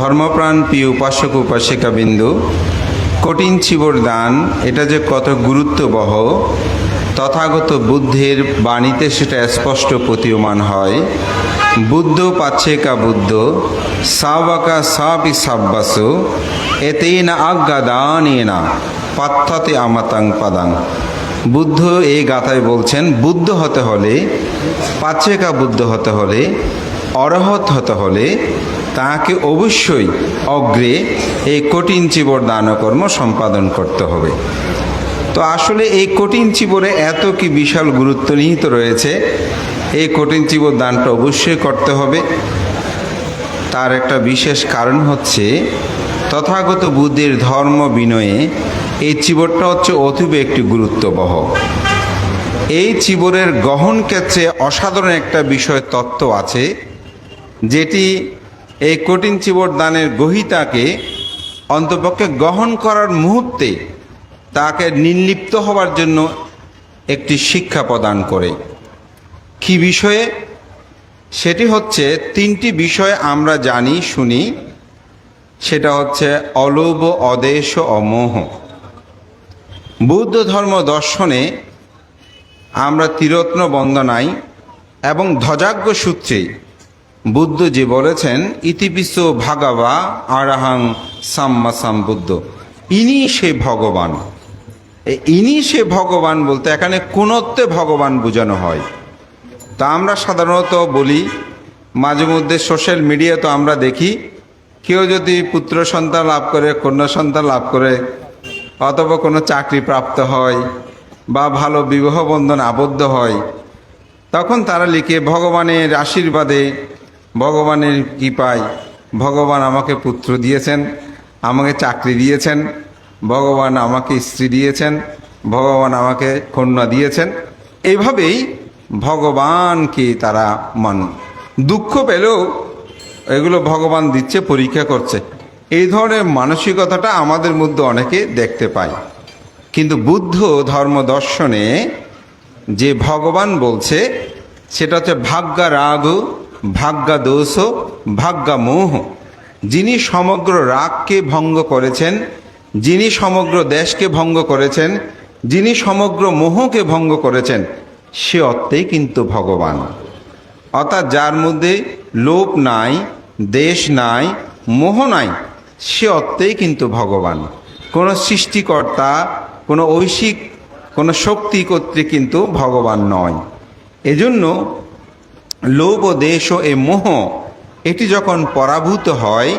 ধর্মপ্রাণ প্রিয় উপাসক উপাসিকা বিন্দু, কঠিন চিবর দান, এটা যে কত গুরুত্ববহ, তথাগত বুদ্ধের বাণীতে সেটা স্পষ্ট প্রতীয়মান হয়। বুদ্ধ পাচ্ছেকা বুদ্ধ, সাবাকা সাপি সাব্বাসু না আজ্ঞা দান না, পাত্থাতে আমাতাং পাদাং। বুদ্ধ এই গাথায় বলছেন, বুদ্ধ হতে হলে, পাচ্ছেকা বুদ্ধ হতে হলে, অরহত হতে হলে তাকে অবশ্যই অগ্রে এই কঠিন চিবর দানকর্ম সম্পাদন করতে হবে। তো আসলে এই কঠিন চিবরে এত কি বিশাল গুরুত্ব নিহিত রয়েছে, এই কঠিন চিবর দানটা অবশ্যই করতে হবে। তার একটা বিশেষ কারণ হচ্ছে, তথাগত বুদ্ধের ধর্ম বিনয়ে এই চিবরটা হচ্ছে অতীব একটি গুরুত্ববহ। এই চিবরের গহন ক্ষেত্রে অসাধারণ একটা বিষয় তত্ত্ব আছে, যেটি এই কঠিন চিবর দানের গহিতাকে অন্তপক্ষে গ্রহণ করার মুহূর্তে তাকে নির্লিপ্ত হওয়ার জন্য একটি শিক্ষা প্রদান করে। কি বিষয়ে? সেটি হচ্ছে তিনটি বিষয় আমরা জানি, শুনি। সেটা হচ্ছে অলোভ অদেশ অমোহ বৌদ্ধ ধর্ম দর্শনে আমরা তীরত্ন বন্দনাই এবং ধ্বজাজ্ঞ সূত্রে বুদ্ধ যে বলেছেন ইতিপিস ভাগাবা আরাহাং সাম্মা সাম বুদ্ধ ইনি সে ভগবান। ইনি সে ভগবান বলতে এখানে কোনত্বে ভগবান বোঝানো হয়? তা আমরা সাধারণত বলি, মাঝে মধ্যে সোশ্যাল মিডিয়া তো আমরা দেখি, কেউ যদি পুত্র সন্তান লাভ করে, কন্যা সন্তান লাভ করে, অথবা কোনো চাকরি প্রাপ্ত হয়, বা ভালো বিবাহ বন্ধন আবদ্ধ হয়, তখন তারা লিখে ভগবানের আশীর্বাদে ভগবানের কৃপায় ভগবান আমাকে পুত্র দিয়েছেন, আমাকে চাকরি দিয়েছেন, ভগবান আমাকে স্ত্রী দিয়েছেন, ভগবান আমাকে কন্যা দিয়েছেন। এইভাবেই ভগবানকে তারা মান দুঃখ পেলেও এগুলো ভগবান দিচ্ছে, পরীক্ষা করছে। এই ধরনের মানসিকতাটা আমাদের মধ্যে অনেকে দেখতে পায়। কিন্তু বুদ্ধ ধর্ম দর্শনে যে ভগবান বলছে, সেটা হচ্ছে ভাগ্যা রাগ ভাগ্যা দোষ, ভাগ্যা মোহ। যিনি সমগ্র রাগকে ভঙ্গ করেছেন, যিনি সমগ্র দেশকে ভঙ্গ করেছেন, যিনি সমগ্র মোহকে ভঙ্গ করেছেন, সে অর্থেই কিন্তু ভগবান। অর্থাৎ যার মধ্যে লোভ নাই, দেশ নাই, মোহ নাই, সে অর্থেই কিন্তু ভগবান। কোনো সৃষ্টিকর্তা, কোনো ঐশিক, কোনো শক্তি কর্তৃক কিন্তু ভগবান নয়। এজন্য লোভ ও দেশ ও এ মোহ, এটি যখন পরাভূত হয়,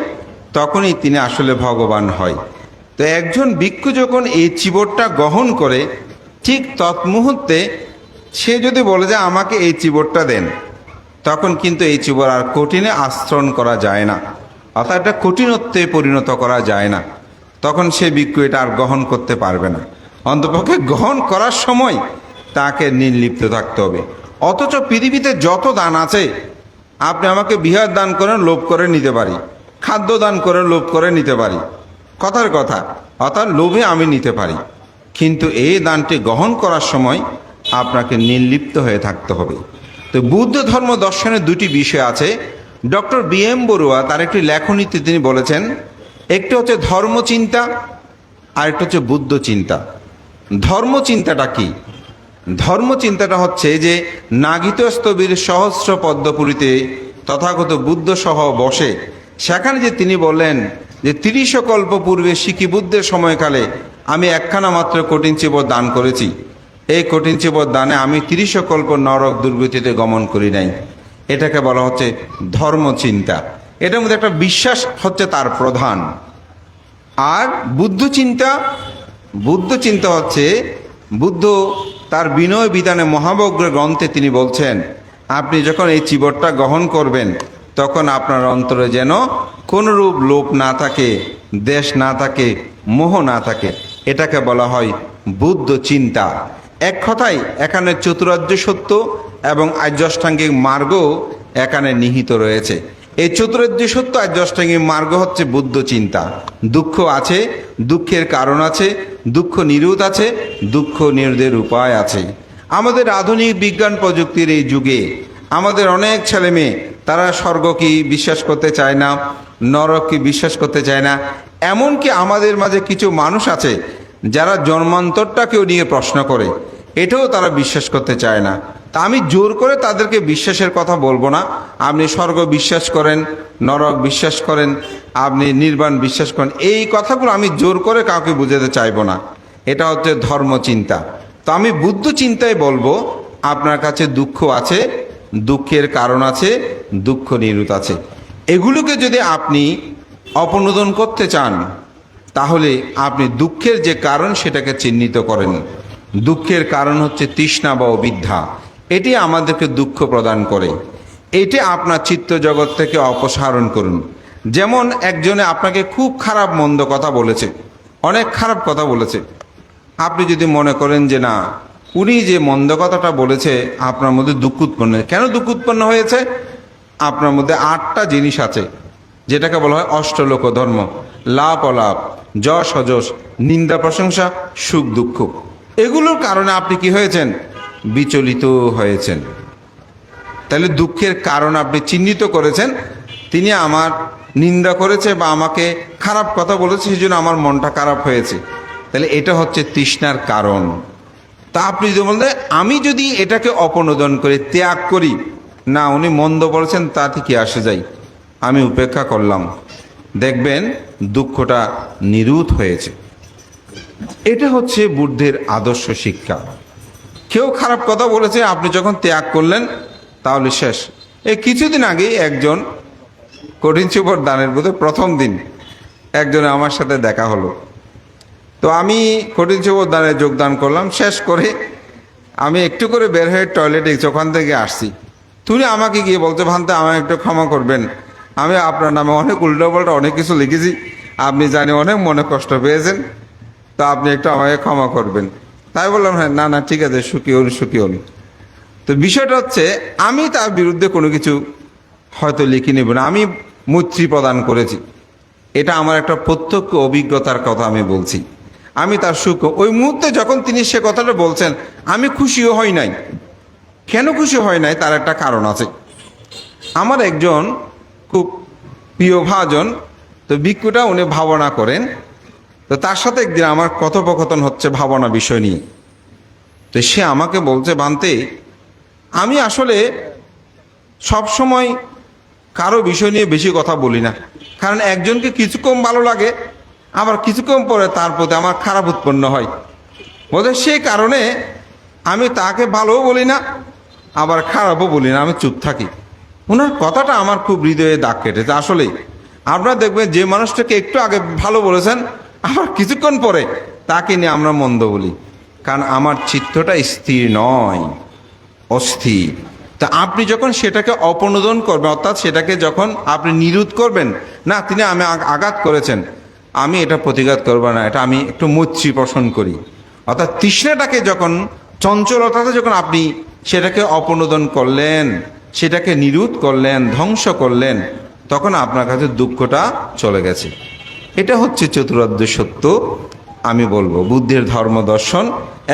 তখনই তিনি আসলে ভগবান হয়। তো একজন ভিক্ষু যখন এই চিবরটা গ্রহণ করে, ঠিক তৎমুহূর্তে সে যদি বলে যে আমাকে এই চিবরটা দেন, তখন কিন্তু এই চিবর আর কঠিনে আশ্রণ করা যায় না। অর্থাৎ এটা কঠিনত্বে পরিণত করা যায় না। তখন সে ভিক্ষু এটা আর গ্রহণ করতে পারবে না। অন্তপক্ষে গ্রহণ করার সময় তাকে নির্লিপ্ত থাকতে হবে। অথচ পৃথিবীতে যত দান আছে, আপনি আমাকে বিহার দান করেন লোভ করে নিতে পারি, খাদ্য দান করে লোভ করে নিতে পারি। কথার কথা, অর্থাৎ লোভে আমি নিতে পারি। কিন্তু এই দানটি গ্রহণ করার সময় আপনাকে নির্লিপ্ত হয়ে থাকতে হবে। তো বুদ্ধ ধর্ম দর্শনের দুটি বিষয় আছে। ডক্টর বি এম বড়ুয়া তার একটি লেখনীতে তিনি বলেছেন, একটি হচ্ছে ধর্মচিন্তা আর একটা হচ্ছে বুদ্ধ চিন্তা ধর্মচিন্তাটা কি? ধর্মচিন্তাটা হচ্ছে যে নাগিত স্থবির সহস্র পদ্মপুরীতে তথাগত বুদ্ধ সহ বসে। সেখানে যে তিনি বললেন যে তিরিশ কল্প পূর্বে শিখি বুদ্ধের সময়কালে আমি একখানা মাত্র কঠিন চিবর দান করেছি। এই কঠিন চিবর দানে আমি তিরিশ কল্প নরক দুর্গতিতে গমন করি নাই। এটাকে বলা হচ্ছে ধর্মচিন্তা। এটার মধ্যে একটা বিশ্বাস হচ্ছে তার প্রধান। আর বুদ্ধ চিন্তা বুদ্ধ চিন্তা হচ্ছে বুদ্ধ তার বিনয় বিধানে মহাবগ্র গ্রন্থে তিনি বলছেন, আপনি যখন এই চিবরটা গ্রহণ করবেন, তখন আপনার অন্তরে যেন কোনরূপ লোভ না থাকে, দেশ না থাকে, মোহ না থাকে। এটাকে বলা হয় বুদ্ধ চিন্তা। এক কথায়, এখানে চতুরার্য সত্য এবং আর্যষ্টাঙ্গিক মার্গ এখানে নিহিত রয়েছে। এই চতুরার্য সত্য আর্যষ্টাঙ্গিক মার্গ হচ্ছে বুদ্ধ চিন্তা। দুঃখ আছে, দুঃখের কারণ আছে দুঃখ নিরোধ আছে, দুঃখ নিরোধের উপায় আছে। আমাদের আধুনিক বিজ্ঞান প্রযুক্তির এই যুগে আমাদের অনেক ছেলে মেয়ে, তারা স্বর্গ কি বিশ্বাস করতে চায় না, নরক কি বিশ্বাস করতে চায় না, এমনকি আমাদের মাঝে কিছু মানুষ আছে যারা জন্মান্তরটাকেও নিয়ে প্রশ্ন করে, এটাও তারা বিশ্বাস করতে চায় না। তা আমি জোর করে তাদেরকে বিশ্বাসের কথা বলব না। আপনি স্বর্গ বিশ্বাস করেন, নরক বিশ্বাস করেন, আপনি নির্বাণ বিশ্বাস করেন। এই কথাগুলো আমি জোর করে কাউকে বুঝাতে চাইব না। এটা হচ্ছে ধর্মচিন্তা তো আমি বুদ্ধ চিন্তায় বলব, আপনার কাছে দুঃখ আছে, দুঃখের কারণ আছে, দুঃখ নিরুত আছে। এগুলোকে যদি আপনি অপনোদন করতে চান, তাহলে আপনি দুঃখের যে কারণ সেটাকে চিহ্নিত করেন। দুঃখের কারণ হচ্ছে তৃষ্ণা বা অবিদ্যা। এটি আমাদেরকে দুঃখ প্রদান করে। এটি আপনার চিত্ত জগৎ থেকে অপসারণ করুন। যেমন একজনে আপনাকে খুব খারাপ মন্দ কথা বলেছে, অনেক খারাপ কথা বলেছে। আপনি যদি মনে করেন যে না, উনি যে মন্দ কথাটা বলেছে, আপনার মধ্যে দুঃখ উৎপন্ন কেন দুঃখ উৎপন্ন হয়েছে? আপনার মধ্যে আটটা জিনিস আছে, যেটাকে বলা হয় অষ্টলোক ধর্ম। লাভ, অলাভ, যশ, অযশ, নিন্দা, প্রশংসা, সুখ, দুঃখ। এগুলোর কারণে আপনি কি হয়েছেন? বিচলিত হয়েছেন। তাহলে দুঃখের কারণ আপনি চিহ্নিত করেছেন, তিনি আমার নিন্দা করেছে বা আমাকে খারাপ কথা বলেছে, সেই জন্য আমার মনটা খারাপ হয়েছে। তাহলে এটা হচ্ছে তৃষ্ণার কারণ। তা আপনি যদি বলতে আমি যদি এটাকে অপনোদন করি, ত্যাগ করি, না, উনি মন্দ বলেছেন, তা থেকে আসে যাই আমি উপেক্ষা করলাম। দেখবেন, দুঃখটা নিরুত হয়েছে। এটা হচ্ছে বুদ্ধের আদর্শ শিক্ষা। কেউ খারাপ কথা বলেছে, আপনি যখন ত্যাগ করলেন, তাহলে শেষ। এই কিছুদিন আগেই একজন কঠিন সুপর দানের বোধে প্রথম দিন একজনে আমার সাথে দেখা হলো। তো আমি কঠিন সুপর দানে যোগদান করলাম, শেষ করে আমি একটু করে বের হয়ে টয়লেটে ওখান থেকে আসছি। তুমি আমাকে গিয়ে বলতে ভানতে আমাকে একটু ক্ষমা করবেন। আমি আপনার নামে অনেক উল্টো পাল্টা অনেক কিছু লিখেছি। আপনি জানি অনেক মনে কষ্ট পেয়েছেন। তো আপনি একটু আমাকে ক্ষমা করবেন। তাই বললাম হ্যাঁ না না, ঠিক আছে, সুখী হন সুখী হন। তো বিষয়টা হচ্ছে, আমি তার বিরুদ্ধে কোনো কিছু হয়তো লিখে নেব না, আমি মৈত্রী প্রদান করেছি। এটা আমার একটা প্রত্যক্ষ অভিজ্ঞতার কথা আমি বলছি। আমি তার সুখ, ওই মুহূর্তে যখন তিনি সে কথাটা বলছেন, আমি খুশিও হই নাই। কেন খুশি হয় নাই? তার একটা কারণ আছে। আমার একজন খুব প্রিয় ভাজন, তো ভিক্ষুটা উনি ভাবনা করেন তো তার সাথে একদিন আমার কথোপকথন হচ্ছে ভাবনা বিষয় নিয়ে। তো সে আমাকে বলছে, বানতে, আমি আসলে সব সময় কারও বিষয় নিয়ে বেশি কথা বলি না। কারণ একজনকে কিছু কম ভালো লাগে, আবার কিছু কম পরে তার প্রতি আমার খারাপ উৎপন্ন হয়। বোধ সেই কারণে আমি তাকে ভালোও বলি না, আবার খারাপও বলি না, আমি চুপ থাকি। ওনার কথাটা আমার খুব হৃদয়ে দাগ কেটেছে। আসলেই, আপনারা দেখবেন যে মানুষটাকে একটু আগে ভালো বলেছেন আবার কিছুক্ষণ পরে তাকে নিয়ে আমরা মন্দ বলি। কারণ আমার চিত্তটা স্থির নয়, অস্থির। তা আপনি যখন সেটাকে অপনোদন করবেন, অর্থাৎ সেটাকে যখন আপনি নিরোধ করবেন, না, তিনি আমি আঘাত করেছেন। আমি এটা প্রতিঘাত করব না, এটা আমি একটু মৈত্রী পোষণ করি। অর্থাৎ তৃষ্ণাটাকে যখন চঞ্চলতাতে যখন আপনি সেটাকে অপনোদন করলেন, সেটাকে নিরোধ করলেন, ধ্বংস করলেন, তখন আপনার কাছে দুঃখটা চলে গেছে। এটা হচ্ছে চতুরার্ধ সত্য। আমি বলব, বুদ্ধের ধর্ম দর্শন,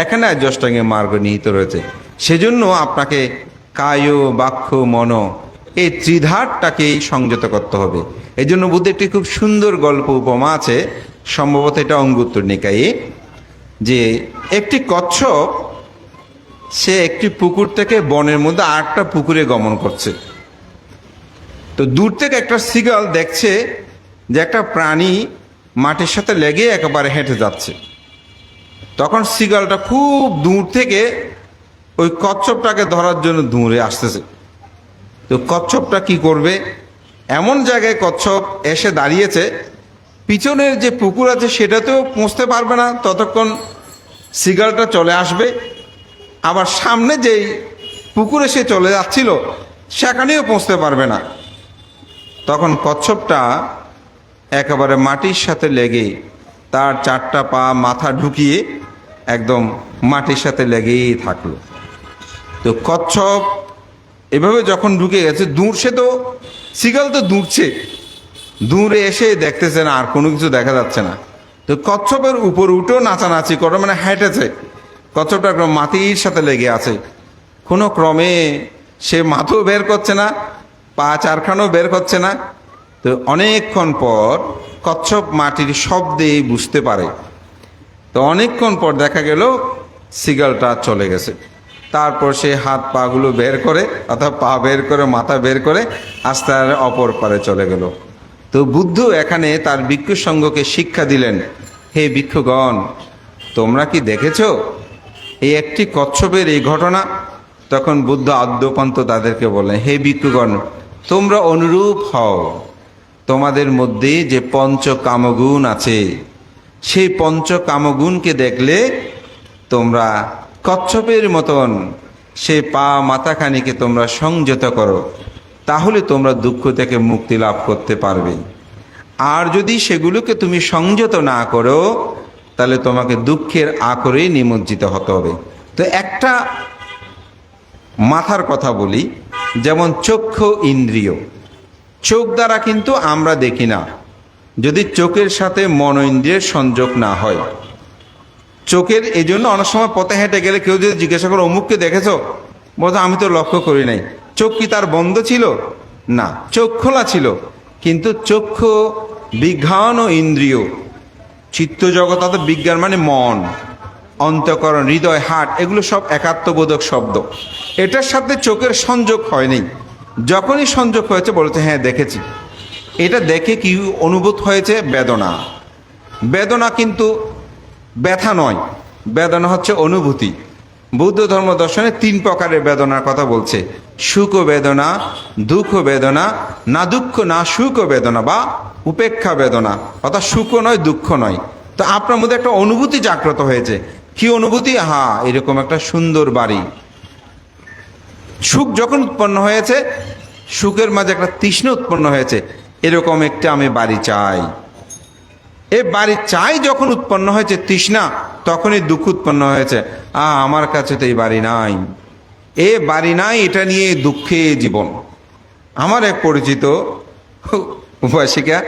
এখানে আর্যষ্টাঙ্গের মার্গ নিহিত রয়েছে। সেজন্য আপনাকে কায়, বাক্য, মন এই ত্রিধারটাকেই সংযত করতে হবে। এই জন্য বুদ্ধের একটি খুব সুন্দর গল্প উপমা আছে, সম্ভবত এটা অঙ্গুত্তর নিকায়ে, যে একটি কচ্ছপ, সে একটি পুকুর থেকে বনের মধ্যে আটটা পুকুরে গমন করছে। তো দূর থেকে একটা সিগাল দেখছে যে একটা প্রাণী মাটির সাথে লেগে একেবারে হেঁটে যাচ্ছে। তখন সিগালটা খুব দূর থেকে ওই কচ্ছপটাকে ধরার জন্য দূরে আসতেছে। তো কচ্ছপটা কি করবে? এমন জায়গায় কচ্ছপ এসে দাঁড়িয়েছে, পিছনের যে পুকুর আছে সেটাতেও পৌঁছতে পারবে না। ততক্ষণ সিগালটা চলে আসবে। আবার সামনে যেই পুকুরে সে চলে যাচ্ছিল, সেখানেও পৌঁছতে পারবে না। তখন কচ্ছপটা একেবারে মাটির সাথে লেগে তার চারটা পা মাথা ঢুকিয়ে একদম মাটির সাথে লেগেই থাকল। তো কচ্ছপ এভাবে যখন ঢুকে গেছে, দূর সে তো সিগাল তো দূরছে। দূরে এসে দেখতেছে না, আর কোনো কিছু দেখা যাচ্ছে না। তো কচ্ছপের উপর উঠেও নাচানাচি করে মানে হেঁটেছে। কচ্ছপটা একদম মাটির সাথে লেগে আছে। কোনো ক্রমে সে মাথাও বের করছে না, পা চারখানাও বের করছে না। তো অনেকক্ষণ পর কচ্ছপ মাটির শব্দে বুঝতে পারে। তো অনেকক্ষণ পর দেখা গেল সিগালটা চলে গেছে। তারপর সে হাত পাগুলো বের করে, অর্থাৎ পা বের করে, মাথা বের করে আস্তে আস্তে অপর পারে চলে গেল। তো বুদ্ধ এখানে তার ভিক্ষু সঙ্গকে শিক্ষা দিলেন, হে ভিক্ষুগণ তোমরা কি দেখেছ? এই একটি কচ্ছপের এই ঘটনা? তখন বুদ্ধ আদ্যপান্ত তাদেরকে বলেন হে ভিক্ষুগণ তোমরা অনুরূপ হও। তোমাদের মধ্যে যে পঞ্চ কামগুণ আছে, সেই পঞ্চ কামগুণকে দেখলে তোমরা কচ্ছপের মতন সে পা মাথাখানিকে তোমরা সংযত করো, তাহলে তোমরা দুঃখ থেকে মুক্তি লাভ করতে পারবে। আর যদি সেগুলোকে তুমি সংযত না করো, তাহলে তোমাকে দুঃখের আকরে নিমজ্জিত হতে হবে। তো একটা মাথার কথা বলি, যেমন চক্ষু ইন্দ্রিয়। চোখ দ্বারা কিন্তু আমরা দেখি না, যদি চোখের সাথে মন ইন্দ্রিয়ের সংযোগ না হয়। চোখের এই জন্য অনেক সময় পথে হেঁটে গেলে কেউ যদি জিজ্ঞাসা করো, অমুককে দেখেছ? বলতো আমি তো লক্ষ্য করি নাই। চোখ কি তার বন্ধ ছিল? না, চোখ খোলা ছিল। কিন্তু চক্ষু বিজ্ঞান ও ইন্দ্রিয়। চিত্ত জগৎ অর্থাৎ বিজ্ঞান মানে মন, অন্তকরণ, হৃদয়, হাট, এগুলো সব একাত্মবোধক শব্দ। এটার সাথে চোখের সংযোগ হয়নি যখনই সংযোগ হয়েছে, বলেছে হ্যাঁ দেখেছি। এটা দেখে কি অনুভূত হয়েছে? বেদনা। বেদনা কিন্তু ব্যথা নয়। বেদনা হচ্ছে অনুভূতি। বৌদ্ধ ধর্ম দর্শনে তিন প্রকারের বেদনার কথা বলছে। সুখ বেদনা, দুঃখ বেদনা, না দুঃখ, না সুখ বেদনা বা উপেক্ষা বেদনা। অর্থাৎ সুখ নয়, দুঃখ নয়। তো আপনার মধ্যে একটা অনুভূতি জাগ্রত হয়েছে। কি অনুভূতি? হা এরকম একটা সুন্দর বাড়ি। সুখ যখন উৎপন্ন হয়েছে, সুখের মাঝে একটা তৃষ্ণ উৎপন্ন হয়েছে। এরকম একটা আমি বাড়ি চাই। এ বাড়ি চাই যখন উৎপন্ন হয়েছে তৃষ্ণা, তখনই দুঃখ উৎপন্ন হয়েছে। আ, আমার কাছে তো এই বাড়ি নাই। এ বাড়ি নাই, এটা নিয়ে দুঃখে জীবন। আমার এক পরিচিত উপাসিকা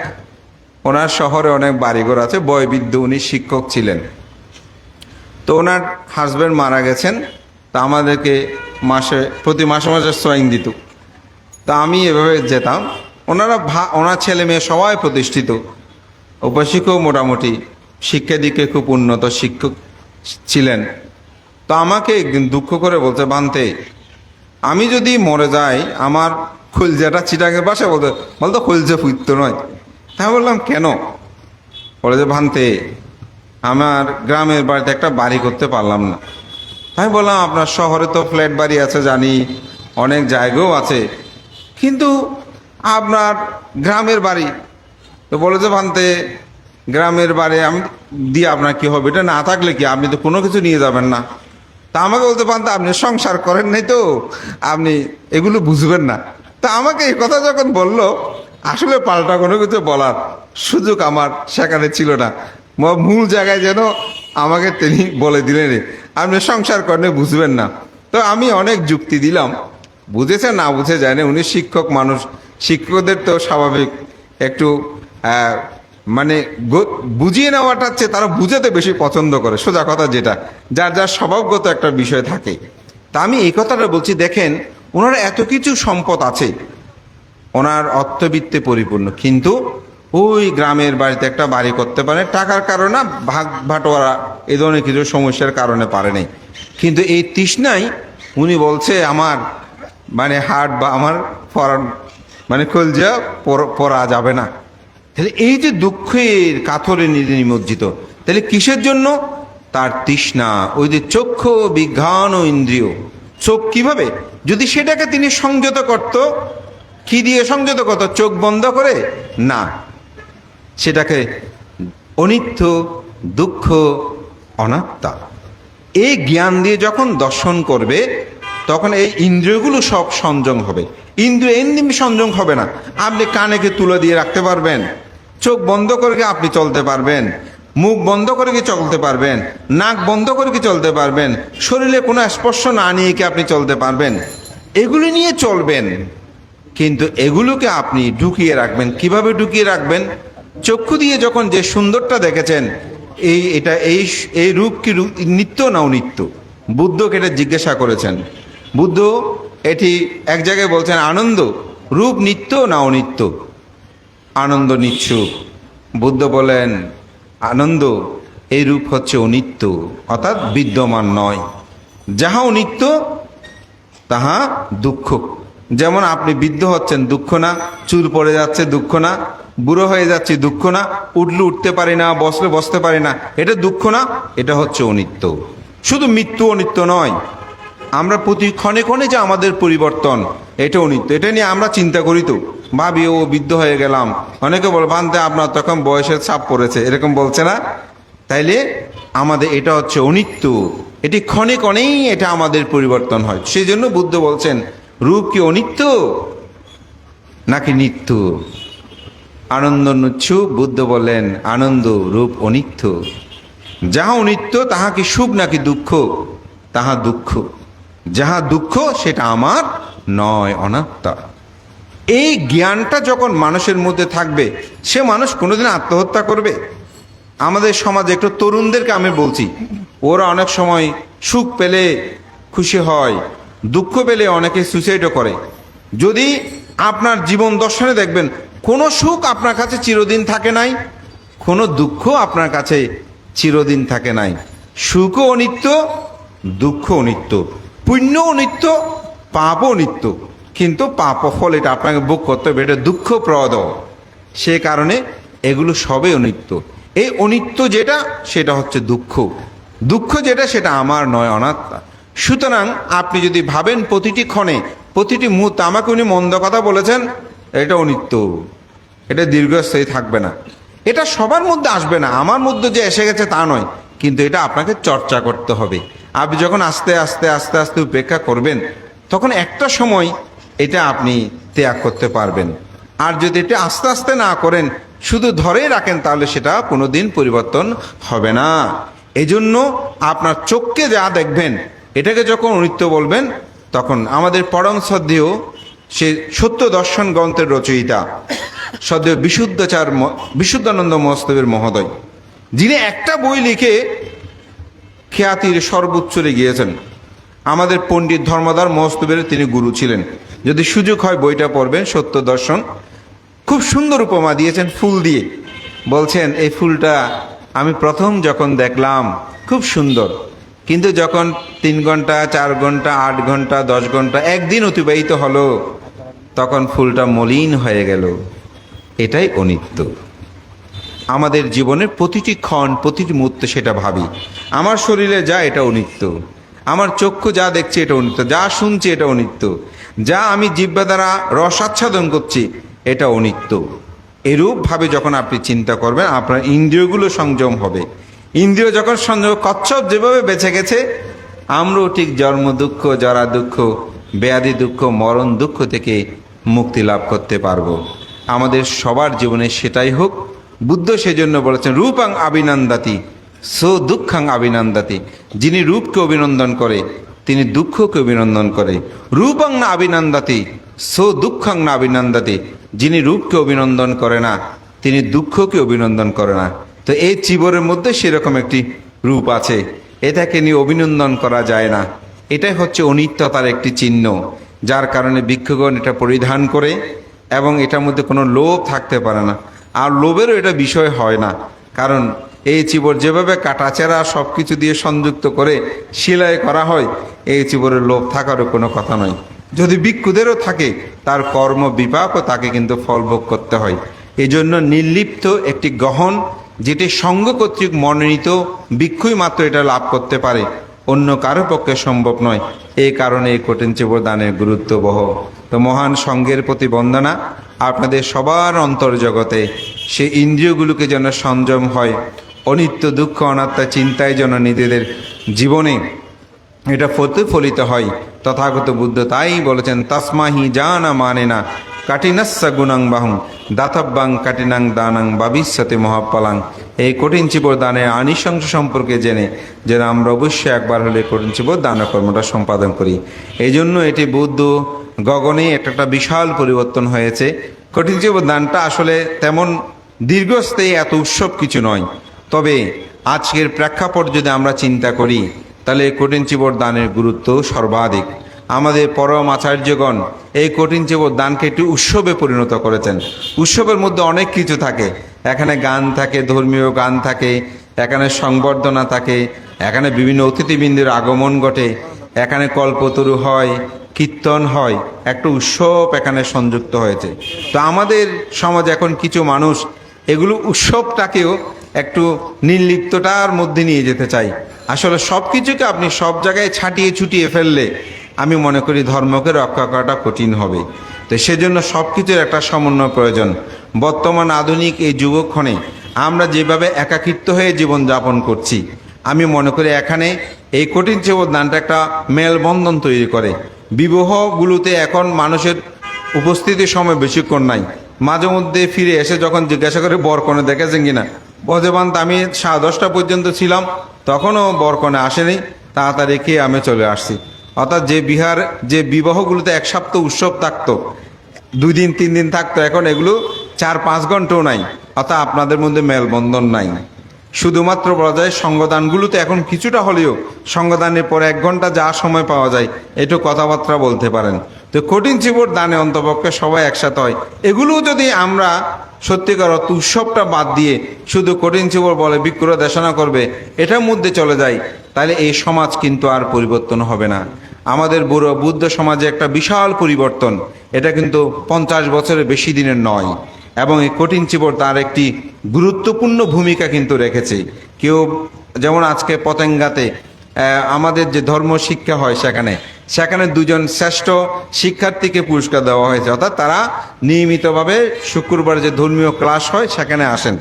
ওনার শহরে অনেক বাড়িঘর আছে, বয়বৃদ্ধ উনি শিক্ষক ছিলেন। তো ওনার হাজব্যান্ড মারা গেছেন। তা আমাদেরকে মাসে, প্রতি মাসে মাসে সোয়াইং দিত। তা আমি এভাবে যেতাম। ওনারা ভা, ওনার ছেলে মেয়ে সবাই প্রতিষ্ঠিত। উপাসিকও মোটামুটি শিক্ষা দিকে খুব উন্নত শিক্ষক ছিলেন। তো আমাকে একদিন দুঃখ করে বলতে বানতে, আমি যদি মরে যাই, আমার খুলজাটা চিটাঙের পাশে বলতে, বলতো খুলজা ফুইত নয়। তাই বললাম, কেন? বলে যে ভানতে আমার গ্রামের বাড়িতে একটা বাড়ি করতে পারলাম না। আমি বললাম, আপনার শহরে তো ফ্ল্যাট বাড়ি আছে, জানি, অনেক জায়গাও আছে। কিন্তু আপনার গ্রামের বাড়ি, তো বলে যে, ভানতে, গ্রামের বাড়ি আমি দিয়ে আপনার কি হবে? এটা না থাকলে কি? আপনি তো কোনো কিছু নিয়ে যাবেন না। তা আমাকে বলতে পারতে আপনি সংসার করেন নাই তো? আপনি এগুলো বুঝবেন না। তা আমাকে এই কথা যখন বলল, আসলে পাল্টা কোনো কিছু বলার সুযোগ আমার সেখানে ছিল না। মূল জায়গায় যেন আমাকে তিনি বলে দিলেন আপনি সংসার করেন বুঝবেন না। তো আমি অনেক যুক্তি দিলাম। বুঝেছে না বুঝে যায় না উনি শিক্ষক মানুষ। শিক্ষকদের তো স্বাভাবিক একটু মানে বুঝিয়ে নেওয়াটা হচ্ছে তারা বুঝাতে বেশি পছন্দ করে। সোজা কথা যেটা, যার যার স্বভাবগত একটা বিষয় থাকে। তা আমি এই কথাটা বলছি, দেখেন, ওনার এত কিছু সম্পদ আছে। ওনার অর্থবিত্তে পরিপূর্ণ। কিন্তু ওই গ্রামের বাড়িতে একটা বাড়ি করতে পারে। টাকার কারণে ভাগ ভাটোয়ারা এ ধরনের কিছু সমস্যার কারণে পারে নাই। কিন্তু এই তৃষ্ণাই উনি বলছে, আমার মানে হাট বা আমার পরান মানে কলজা পর- যাবে না। তাহলে এই যে দুঃখের কাথরে নিমজ্জিত, তাহলে কিসের জন্য? তার তৃষ্ণা, ওই যে চক্ষু বিজ্ঞান ও ইন্দ্রিয়। চোখ কীভাবে? যদি সেটাকে তিনি সংযত করত, কি দিয়ে সংযত করত? চোখ বন্ধ করে? না। সেটাকে অনিত্য, দুঃখ, অনাত্মা। এই জ্ঞান দিয়ে যখন দর্শন করবে, তখন এই ইন্দ্রিয়গুলো সব সংযম হবে। ইন্দ্রিয় এমনি সংযম হবে না। আপনি কানেকে তুলে দিয়ে রাখতে পারবেন। চোখ বন্ধ করে আপনি চলতে পারবেন? মুখ বন্ধ করে কি চলতে পারবেন? নাক বন্ধ করে কি চলতে পারবেন? শরীরে কোনো স্পর্শ না নিয়ে কি আপনি চলতে পারবেন? এগুলি নিয়ে চলবেন। কিন্তু এগুলোকে আপনি ঢুকিয়ে রাখবেন। কীভাবে ঢুকিয়ে রাখবেন? চক্ষু দিয়ে যখন যে সুন্দরটা দেখেছেন, এই এটা এই এই রূপ কি নিত্য না অনিত্য? বুদ্ধকে এটা জিজ্ঞাসা করেছেন। বুদ্ধ এটি এক জায়গায় বলছেন, আনন্দ, রূপ নিত্য না অনিত্য? আনন্দ নিচ্ছুক বুদ্ধ বলেন, আনন্দ, এই রূপ হচ্ছে অনিত্য, অর্থাৎ বিদ্যমান নয়। যাহা অনিত্য, তাহা দুঃখ। যেমন আপনি বৃদ্ধ হচ্ছেন, দুঃখ না, চুল পড়ে যাচ্ছে, দুঃখ না বুড়ো হয়ে যাচ্ছি, দুঃখ না। উঠলে, উঠতে পারি না, বসলে বসতে পারি না। এটা দুঃখ না, এটা হচ্ছে অনিত্য। শুধু মৃত্যু অনিত্য নয়, আমরা প্রতি ক্ষণে ক্ষণে যে আমাদের পরিবর্তন, এটা অনিত্য। এটা নিয়ে আমরা চিন্তা করি তো। ভাবি, ও, বৃদ্ধ হয়ে গেলাম। অনেকে বল বানতে আপনার তখন বয়সের ছাপ পড়েছে। এরকম বলছে না? তাইলে আমাদের এটা হচ্ছে অনিত্য। এটি ক্ষণে ক্ষণেই এটা আমাদের পরিবর্তন হয়। সেই জন্য বুদ্ধ বলছেন, রূপ কি অনিত্য নাকি নিত্য? আনন্দ নুচ্ছু, বুদ্ধ বললেন, আনন্দ রূপ অনিত্য। যাহা অনিত্য তাহা কি সুখ নাকি দুঃখ? তাহা দুঃখ। যাহা দুঃখ, সেটা আমার নয়, অনাত্মা। এই জ্ঞানটা যখন মানুষের মধ্যে থাকবে, সে মানুষ কোনোদিন আত্মহত্যা করবে? আমাদের সমাজে একটু তরুণদেরকে আমি বলছি, ওরা অনেক সময় সুখ পেলে খুশি হয়, দুঃখ পেলে অনেকে সুইসাইডও করে। যদি আপনার জীবন দর্শনে দেখবেন কোনো সুখ আপনার কাছে চিরদিন থাকে নাই, কোনো দুঃখ আপনার কাছে চিরদিন থাকে নাই। সুখও অনিত্য দুঃখ অনিত্য পুণ্য অনিত্য, পাপও অনিত্য। কিন্তু পাপ ফল, এটা আপনাকে ভোগ করতে হবে, এটা দুঃখপ্রদ সে কারণে এগুলো সবই অনিত্য। এই অনিত্য যেটা, সেটা হচ্ছে দুঃখ। দুঃখ যেটা, সেটা আমার নয় অনাত্মা। সুতরাং আপনি যদি ভাবেন প্রতিটি ক্ষণে, প্রতিটি মুহূর্তে আমাকে উনি মন্দ কথা বলেছেন, এটা অনিত্য। এটা দীর্ঘস্থায়ী থাকবে না। এটা সবার মধ্যে আসবে না, আমার মধ্যে যে এসে গেছে তা নয়। কিন্তু এটা আপনাকে চর্চা করতে হবে। আপনি যখন আস্তে আস্তে আস্তে আস্তে উপেক্ষা করবেন, তখন একটা সময় এটা আপনি ত্যাগ করতে পারবেন। আর যদি এটা আস্তে আস্তে না করেন, শুধু ধরেই রাখেন, তাহলে সেটা কোনোদিন পরিবর্তন হবে না। এজন্য আপনার চোখকে যা দেখবেন, এটাকে যখন অনিত্য বলবেন, তখন আমাদের পরম শ্রদ্ধেয় সে সত্য দর্শন গ্রন্থের রচয়িতা সদ্য বিশুদ্ধাচার বিশুদ্ধানন্দ মহস্তবের মহোদয়। যিনি একটা বই লিখে খ্যাতির সর্বোচ্চরে গিয়েছেন। আমাদের পণ্ডিত ধর্মদার মহস্তবের তিনি গুরু ছিলেন। যদি সুযোগ হয় বইটা পড়বেন, সত্য দর্শন। খুব সুন্দর উপমা দিয়েছেন ফুল দিয়ে। বলছেন, এই ফুলটা আমি প্রথম যখন দেখলাম, খুব সুন্দর। কিন্তু যখন তিন ঘণ্টা, চার ঘণ্টা, আট ঘণ্টা, দশ ঘণ্টা, একদিন অতিবাহিত হলো তখন ফুলটা মলিন হয়ে গেল। এটাই অনিত্য। আমাদের জীবনের প্রতিটি ক্ষণ, প্রতিটি মুহূর্তে সেটা ভাবি। আমার শরীরে যা, এটা অনিত্য। আমার চক্ষু যা দেখছে, এটা অনিত্য। যা শুনছি, এটা অনিত্য। যা আমি জিব্বা দ্বারা রস আচ্ছাদন করছি, এটা অনিত্য। এরূপভাবে যখন আপনি চিন্তা করবেন, আপনার ইন্দ্রিয়গুলো সংযম হবে। ইন্দ্রিয় যখন সংযম, কচ্ছপ যেভাবে বেঁচে গেছে, আমরাও ঠিক জন্ম দুঃখ জরা দুঃখ ব্যাধি দুঃখ, মরণ দুঃখ থেকে মুক্তি লাভ করতে পারব। আমাদের সবার জীবনে সেটাই হোক। বুদ্ধ সেজন্য বলেছেন, রূপাং আবিনন্দাতি সো দুঃখাং আবিনন্দাতি। যিনি রূপকে অভিনন্দন করে, তিনি দুঃখকে অভিনন্দন করে। রূপাং না আবিনন্দাতি সো দুঃখাং না আবিনন্দাতি। যিনি রূপকে অভিনন্দন করে না, তিনি দুঃখকে অভিনন্দন করে না। তো এই চিবরের মধ্যে সেরকম একটি রূপ আছে। এটাকে নিয়ে অভিনন্দন করা যায় না। এটাই হচ্ছে অনিত্যতার একটি চিহ্ন। যার কারণে ভিক্ষুগণ এটা পরিধান করে এবং এটার মধ্যে কোনো লোভ থাকতে পারে না। আর লোভেরও এটা বিষয় হয় না। কারণ এই চিবর যেভাবে কাটাচেরা সব কিছু দিয়ে সংযুক্ত করে সেলাই করা হয়, এই চিবরের লোভ থাকারও কোনো কথা নয়। যদি ভিক্ষুদেরও থাকে, তার কর্ম বিপাকও তাকে কিন্তু ফলভোগ করতে হয়। এই জন্য নির্লিপ্ত একটি গহন, যেটি সঙ্গ কর্তৃক মনোনীত, ভিক্ষুই মাত্র এটা লাভ করতে পারে। অন্য কারও পক্ষে সম্ভব নয়। এই কারণে এই কঠিন চিবর দানের গুরুত্ব বহ। তো মহান সঙ্গের প্রতি বন্দনা আপনাদের সবার অন্তর্জগতে। সে ইন্দ্রিয়গুলোকে যেন সংযম হয়, অনিত্য দুঃখ, অনাত্মা চিন্তায় যেন নিজেদের জীবনে এটা প্রতিফলিত হয়। তথাগত বুদ্ধ তাই বলেছেন, তসমাহি জানা মানে না, কাঠিনাস্যা গুণাং বাহুং, দাতব্যাং কাঠিনাং দানাং ভবিষ্যতে মহাপালাং এই কঠিন চিবর দানের আনিশংস সম্পর্কে জেনে, যেন আমরা অবশ্যই একবার হলে কঠিন চিবর দান কর্মটা সম্পাদন করি। এই জন্য এটি বুদ্ধ গগনে একটা একটা বিশাল পরিবর্তন হয়েছে। কঠিন চিবর দানটা আসলে তেমন দীর্ঘস্থায়ী এত উৎসব কিছু নয়। তবে আজকের প্রেক্ষাপট যদি আমরা চিন্তা করি তাহলে এই কঠিন চিবর দানের গুরুত্ব সর্বাধিক। আমাদের পরম আচার্যগণ এই কঠিন চেবর দানকে একটি উৎসবে পরিণত করেছেন। উৎসবের মধ্যে অনেক কিছু থাকে। এখানে গান থাকে, ধর্মীয় গান থাকে, এখানে সংবর্ধনা থাকে, এখানে বিভিন্ন অতিথিবৃন্দের আগমন ঘটে, এখানে কল্পতরু হয়, কীর্তন হয়, একটা উৎসব এখানে সংযুক্ত হয়েছে। তো আমাদের সমাজ এখন কিছু মানুষ এগুলো উৎসবটাকেও একটু নির্লিপ্ততার মধ্যে নিয়ে যেতে চাই আসলে সব কিছুকে আপনি সব জায়গায় ছাটিয়ে ছুটিয়ে ফেললে আমি মনে করি ধর্মকে রক্ষা করাটা কঠিন হবে। তো সেজন্য সব কিছুর একটা সমন্বয় প্রয়োজন। বর্তমান আধুনিক এই যুগক্ষণে আমরা যেভাবে একাকিত্ব হয়ে জীবনযাপন করছি, আমি মনে করি এখানে এই কঠিন দানটা একটা মেলবন্ধন তৈরি করে। বিবাহগুলোতে এখন মানুষের উপস্থিতির সময় বেশিক্ষণ নাই। মাঝে মধ্যে ফিরে এসে যখন জিজ্ঞাসা করে বর কোনো দেখেছেন কিনা? বজবান্ত আমি সাড়ে দশটা পর্যন্ত ছিলাম। তখনও বরকনে আসেনি। তাড়াতাড়ি খেয়ে আমি চলে আসছি। অর্থাৎ যে বিহার, যে বিবাহগুলোতে এক সপ্তাহ উৎসব থাকতো, দুই দিন, তিন দিন থাকতো, এখন এগুলো চার পাঁচ ঘন্টাও নাই। অর্থাৎ আপনাদের মধ্যে মেলবন্ধন নাই। শুধুমাত্র বলা যায় সঙ্গদানগুলোতে এখন কিছুটা হলেও সঙ্গদানের পর এক ঘণ্টা যা সময় পাওয়া যায় একটু কথাবার্তা বলতে পারেন। তো কঠিন চিবর দানে অন্তপক্ষে সবাই একসাথে হয়। এগুলো যদি আমরা সত্যিকার অর্থ উৎসবটা বাদ দিয়ে শুধু কঠিন চিবর বলে বিক্রয় দেশনা করবে, এটার মধ্যে চলে যায়, তাহলে এই সমাজ কিন্তু আর পরিবর্তন হবে না। আমাদের বুড়ো বুদ্ধ সমাজে একটা বিশাল পরিবর্তন, এটা কিন্তু পঞ্চাশ বছরের বেশি দিনের নয়। এবং এই কঠিন চিবর তার একটি গুরুত্বপূর্ণ ভূমিকা কিন্তু রেখেছে। কেউ যেমন আজকে পতেঙ্গাতে আমাদের যে ধর্ম শিক্ষা হয় সেখানে সেখানে দুজন শ্রেষ্ঠ শিক্ষার্থীকে পুরস্কার দেওয়া হয়েছে। অর্থাৎ তারা নিয়মিতভাবে শুক্রবার যে ধর্মীয় ক্লাস হয় সেখানে আসেন।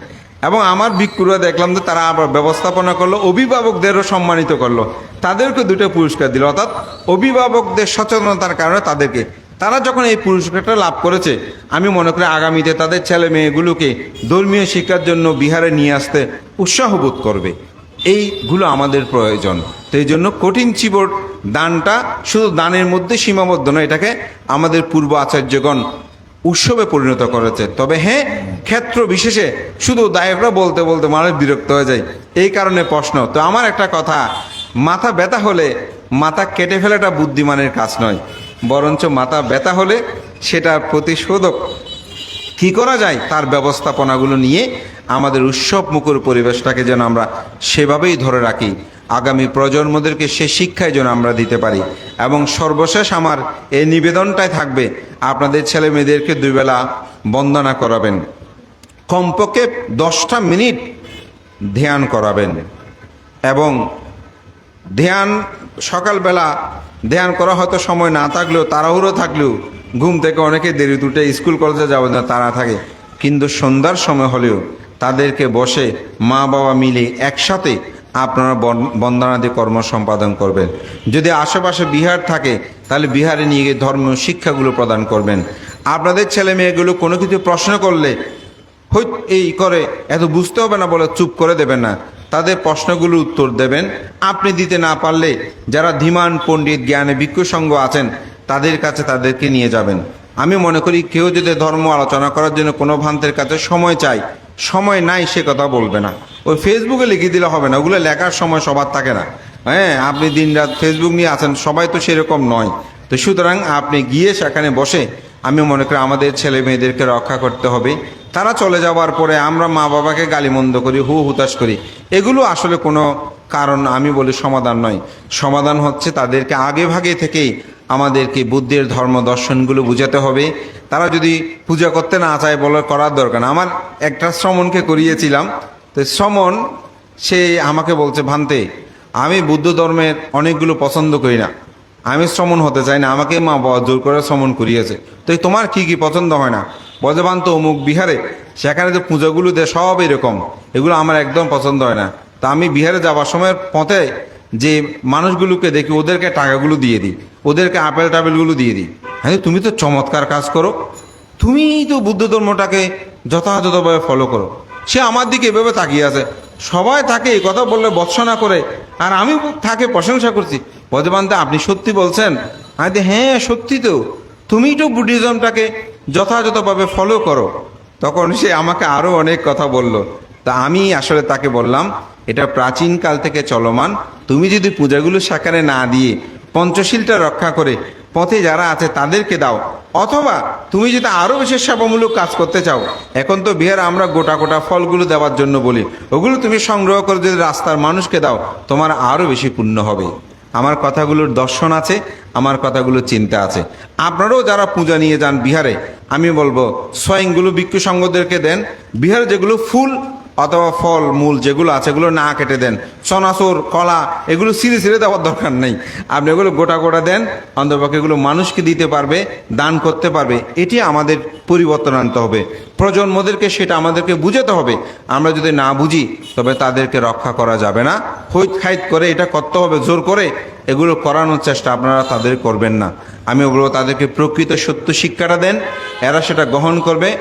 এবং আমার বিক্রুরা দেখলাম যে তারা আবার ব্যবস্থাপনা করল, অভিভাবকদেরও সম্মানিত করল। তাদেরকে দুটো পুরস্কার দিল। অর্থাৎ অভিভাবকদের সচেতনতার কারণে তাদেরকে তারা যখন এই পুরস্কারটা লাভ করেছে, আমি মনে করি আগামীতে তাদের ছেলে মেয়েগুলোকে ধর্মীয় শিক্ষার জন্য বিহারে নিয়ে আসতে উৎসাহ বোধ করবে। এইগুলো আমাদের প্রয়োজন। তো এই জন্য কঠিন চিবর দানটা শুধু দানের মধ্যে সীমাবদ্ধ নয়, এটাকে আমাদের পূর্ব আচার্যগণ উৎসবে পরিণত করেছে। তবে হ্যাঁ ক্ষেত্র বিশেষে শুধু দায়করা বলতে বলতে মানুষ বিরক্ত হয়ে যায়। এই কারণে প্রশ্ন, তো আমার একটা কথা, মাথা ব্যথা হলে মাথা কেটে ফেলাটা বুদ্ধিমানের কাজ নয়। বরঞ্চ মাথা ব্যথা হলে সেটার প্রতিশোধক। কি করা যায় তার ব্যবস্থাপনাগুলো নিয়ে আমাদের উৎসব মুখর পরিবেশটাকে যেন আমরা সেভাবেই ধরে রাখি। আগামী প্রজন্মদেরকে সে শিক্ষায় যেন আমরা দিতে পারি। এবং সর্বশেষ আমার এই নিবেদনটাই থাকবে, আপনাদের ছেলে মেয়েদেরকে দুইবেলা বন্দনা করাবেন। কমপক্ষে দশটা মিনিট ধ্যান করাবেন। এবং ধ্যান সকালবেলা ধ্যান করা হয়তো সময় না থাকলেও, তাড়াহুড়ো থাকলেও, ঘুম থেকে অনেকে দেরি উঠে স্কুল, কলেজে যাবে না তারা থাকে। কিন্তু সন্ধ্যার সময় হলেও তাদেরকে বসে মা বাবা মিলে একসাথে আপনারা বন- বন্দনাদি কর্ম সম্পাদন করবেন। যদি আশেপাশে বিহার থাকে, তাহলে বিহারে নিয়ে গিয়ে ধর্মীয় শিক্ষাগুলো প্রদান করবেন। আপনাদের ছেলে মেয়েগুলো কোনো কিছু প্রশ্ন করলে হই এই করে, এত বুঝতে হবে না বলে চুপ করে দেবেন না। তাদের প্রশ্নগুলোর উত্তর দেবেন। আপনি দিতে না পারলে যারা ধীমান পণ্ডিত জ্ঞানে ভিক্ষুসঙ্গ আছেন, তাদের কাছে তাদেরকে নিয়ে যাবেন। আমি মনে করি কেউ যদি ধর্ম আলোচনা করার জন্য কোনো ভ্রান্তের কাছে সময় চাই সময় নাই সে কথা বলবে না। ওই ফেসবুকে লিখে দিলে হবে না, ওগুলো লেখার সময় সবার থাকে না। হ্যাঁ আপনি দিনরাত ফেসবুক নিয়ে আছেন, সবাই তো সেরকম নয়। তো সুতরাং আপনি গিয়ে সেখানে বসে, আমি মনে করি আমাদের ছেলে মেয়েদেরকে রক্ষা করতে হবে। তারা চলে যাওয়ার পরে আমরা মা বাবাকে গালিমন্দ করি, হু হুতাশ করি। এগুলো আসলে কোনো কারণ আমি বলি সমাধান নয়। সমাধান হচ্ছে তাদেরকে আগে ভাগে থেকেই আমাদেরকে বুদ্ধের ধর্ম দর্শনগুলো বুঝাতে হবে। তারা যদি পূজা করতে না চায় বলে করার দরকার আমার একটা শ্রমণকে করিয়েছিলাম। তো শ্রমণ, সে আমাকে বলছে, ভান্তে, আমি বুদ্ধ ধর্মের অনেকগুলো পছন্দ করি না। আমি শ্রমণ হতে চাই না। আমাকে মা বাবা জোর করে শ্রমণ করিয়েছে। তো তোমার কি কি পছন্দ হয় না? বজবান তো অমুক বিহারে। সেখানে যে পুজোগুলো দেয় সব এরকম। এগুলো আমার একদম পছন্দ হয় না। তা আমি বিহারে যাওয়ার সময় পথে যে মানুষগুলোকে দেখি, ওদেরকে টাকাগুলো দিয়ে দিই। ওদেরকে আপেল টাপেলগুলো দিয়ে দিই। হ্যাঁ তুমি তো চমৎকার কাজ করো। তুমি তো বুদ্ধ ধর্মটাকে যথাযথভাবে ফলো করো। সে আমার দিকে এভাবে তাকিয়ে আছে। সবাই তাকে এই কথা বললে বৎসনা করে। আর আমি তাকে প্রশংসা করছি। বজবান্তে আপনি সত্যি বলছেন? হ্যাঁ সত্যি তো। তুমি তো বুদ্ধিজমটাকে যথাযথভাবে ফলো করো। তখন সে আমাকে আরও অনেক কথা বলল। তা আমি আসলে তাকে বললাম, এটা প্রাচীনকাল থেকে চলমান। তুমি যদি পূজাগুলো সেখানে না দিয়ে পঞ্চশীলটা রক্ষা করে পথে যারা আছে তাদেরকে দাও। অথবা তুমি যদি আরও বেশি সেবামূলক কাজ করতে চাও, এখন তো বিহারে আমরা গোটা গোটা ফলগুলো দেওয়ার জন্য বলি। ওগুলো তুমি সংগ্রহ করে যদি রাস্তার মানুষকে দাও, তোমার আরও বেশি পুণ্য হবে। আমার কথাগুলোর দর্শন আছে, আমার কথাগুলো চিন্তা আছে। আপনারাও যারা পূজা নিয়ে যান বিহারে, আমি বলব স্বয়ংগুলো ভিক্ষু সংঘদেরকে দেন। বিহারে যেগুলো ফুল অথবা ফল, মূল যেগুলো আছে, এগুলো না কেটে দেন। সনাসর, কলা, এগুলো সিঁড়ে সিঁড়ে দেওয়ার দরকার নেই। আপনি এগুলো গোটা গোটা দেন অন্তপক্ষে এগুলো মানুষকে দিতে পারবে, দান করতে পারবে। এটি আমাদের পরিবর্তন আনতে হবে। প্রজন্মদেরকে সেটা আমাদেরকে বুঝাতে হবে। আমরা যদি না বুঝি, তবে তাদেরকে রক্ষা করা যাবে না। হৈত খাইত করে এটা করতে হবে, জোর করে। এগুলো করানোর চেষ্টা আপনারা তাদের করবেন না। আমি বলব, তাদেরকে প্রকৃত সত্য শিক্ষাটা দেন। এরা সেটা গ্রহণ করবে।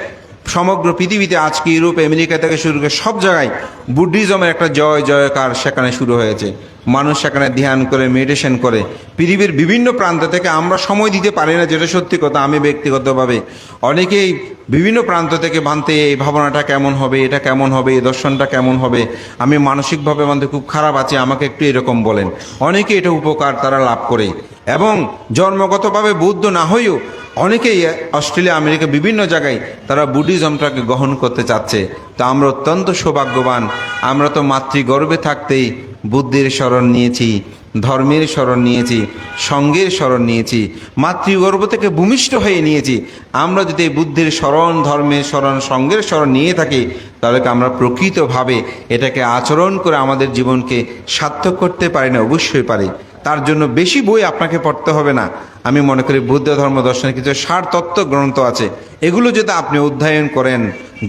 সমগ্র পৃথিবীতে আজকে ইউরোপ, আমেরিকা থেকে শুরু করে সব জায়গায় বুদ্ধিজমের একটা জয়, জয়কার সেখানে শুরু হয়েছে। মানুষ সেখানে ধ্যান করে মেডিটেশন করে। পৃথিবীর বিভিন্ন প্রান্ত থেকে আমরা সময় দিতে পারি না, যেটা সত্যি কথা, আমি ব্যক্তিগতভাবে। অনেকেই বিভিন্ন প্রান্ত থেকে ভানতে, এই ভাবনাটা কেমন হবে, এটা কেমন হবে, এই দর্শনটা কেমন হবে, আমি মানসিকভাবে মানতে খুব খারাপ আছি, আমাকে একটু এরকম বলেন। অনেকে এটা উপকার তারা লাভ করে। এবং জন্মগতভাবে বৌদ্ধ না হয়েও অনেকেই অস্ট্রেলিয়া, আমেরিকা, বিভিন্ন জায়গায় তারা বুদ্ধিজমটাকে গ্রহণ করতে চাচ্ছে। তা আমরা অত্যন্ত সৌভাগ্যবান। আমরা তো মাতৃগর্ভে থাকতেই বুদ্ধির স্মরণ নিয়েছি, ধর্মের স্মরণ নিয়েছি, সঙ্গের স্মরণ নিয়েছি, মাতৃগর্ভ থেকে ভূমিষ্ঠ হয়ে নিয়েছি। আমরা যদি বুদ্ধির স্মরণ, ধর্মের স্মরণ, সঙ্গের স্মরণ নিয়ে থাকি, তাহলে আমরা প্রকৃতভাবে এটাকে আচরণ করে আমাদের জীবনকে সার্থক করতে পারি না? অবশ্যই পারি। তার জন্য বেশি বই আপনাকে পড়তে হবে না। আমি মনে করি বৌদ্ধ ধর্ম দর্শনের কিছু সারতত্ত্ব গ্রন্থ আছে। এগুলো যদি আপনি অধ্যয়ন করেন,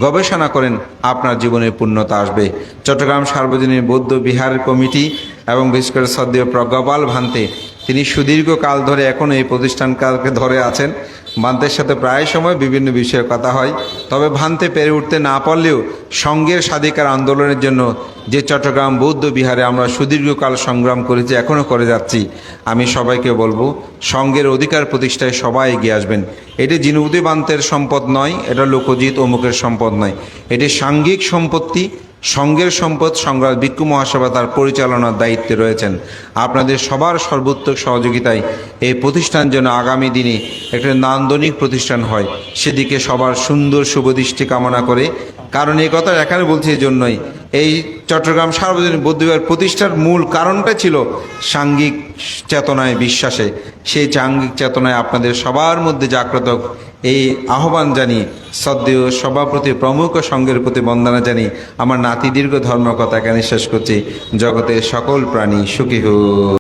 গবেষণা করেন, আপনার জীবনে পূর্ণতা আসবে। চট্টগ্রাম সার্বজনীন বৌদ্ধ বিহার কমিটি এবং বিশেষ করে সদ্য প্রজ্ঞাপাল ভান্তে, তিনি সুদীর্ঘ কাল ধরে এখনও এই প্রতিষ্ঠানকালকে ধরে আছেন। ভান্তের সাথে প্রায় সময় বিভিন্ন বিষয়ে কথা হয়। তবে ভান্তে পেরে উঠতে না পারলেও সঙ্গের স্বাধিকার আন্দোলনের জন্য যে চট্টগ্রাম, বৌদ্ধ বিহারে আমরা সুদীর্ঘকাল সংগ্রাম করেছি এখনও করে যাচ্ছি। আমি সবাইকে বলব, সঙ্গের অধিকার প্রতিষ্ঠায় সবাই এগিয়ে আসবেন। এটি জিনুদি বান্তের সম্পদ নয়, এটা লোকজিৎ অমুকের সম্পদ নয়। এটি সাংঘিক সম্পত্তি সঙ্গের সম্পদ সংগ্রাম ভিক্ষু মহাসভা তার পরিচালনার দায়িত্বে রয়েছেন। আপনাদের সবার সর্বোত্তক সহযোগিতায় এই প্রতিষ্ঠান যেন আগামী দিনে একটা নান্দনিক প্রতিষ্ঠান হয়, সেদিকে সবার সুন্দর শুভদৃষ্টি কামনা করে। কারণ এই কথা এখানে বলছি এই জন্যই এই চট্টগ্রাম সার্বজনীন বৌদ্ধবিহার প্রতিষ্ঠার মূল কারণটা ছিল সাঙ্গিক চেতনায় বিশ্বাসে। সেই সাঙ্গিক চেতনায় আপনাদের সবার মধ্যে জাগ্রত এই আহ্বান জানিয়ে সবার সভাপতি প্রমুখ সঙ্গের প্রতি বন্দনা জানিয়ে আমার নাতি দীর্ঘ ধর্মকথা এখানে শেষ করছি। জগতের সকল প্রাণী সুখী হোক।